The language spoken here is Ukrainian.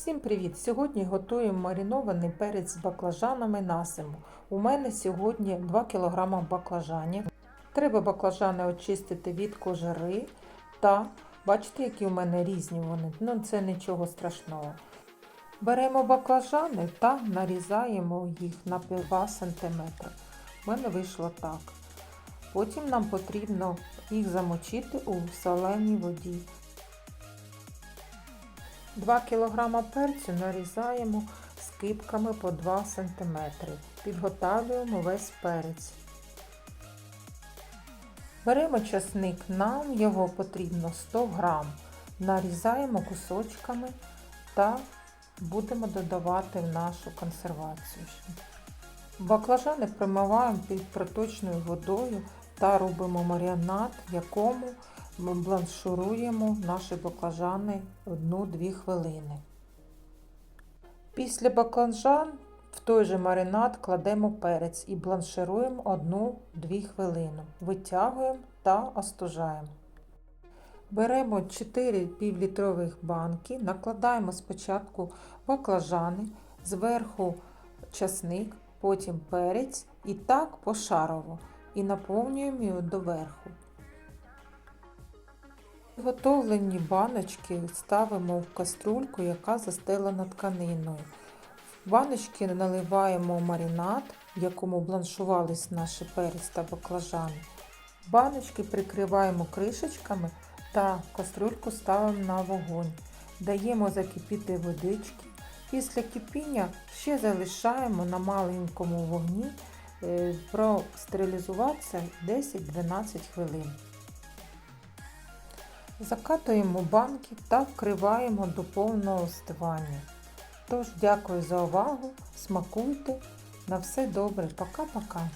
Всім привіт! Сьогодні готуємо маринований перець з баклажанами на зиму. У мене сьогодні 2 кг баклажанів. Треба баклажани очистити від кожури та бачите, які у мене різні вони. Ну це нічого страшного. Беремо баклажани та нарізаємо їх на 2 см. У мене вийшло так. Потім нам потрібно їх замочити у соленій воді. 2 кг перцю нарізаємо скибками по 2 см. Підготавлюємо весь перець. Беремо часник, нам його потрібно 100 г. Нарізаємо кусочками та будемо додавати в нашу консервацію. Баклажани промиваємо під проточною водою та робимо маріонад, в якому ми бланшируємо наші баклажани 1-2 хвилини. Після баклажан в той же маринад кладемо перець і бланшируємо 1-2 хвилини. Витягуємо та остужаємо. Беремо 4 півлітрових банки, накладаємо спочатку баклажани, зверху часник, потім перець і так пошарово і наповнюємо його доверху. Готовлені баночки ставимо в каструльку, яка застелена тканиною. Баночки наливаємо маринад, в якому бланшувались наші перець та баклажани. Баночки прикриваємо кришечками та каструльку ставимо на вогонь. Даємо закипіти водички. Після кипіння ще залишаємо на маленькому вогні простерилізуватися 10-12 хвилин. Закатуємо банки та вкриваємо до повного остивання. Тож, дякую за увагу, смакуйте. На все добре, пока-пока.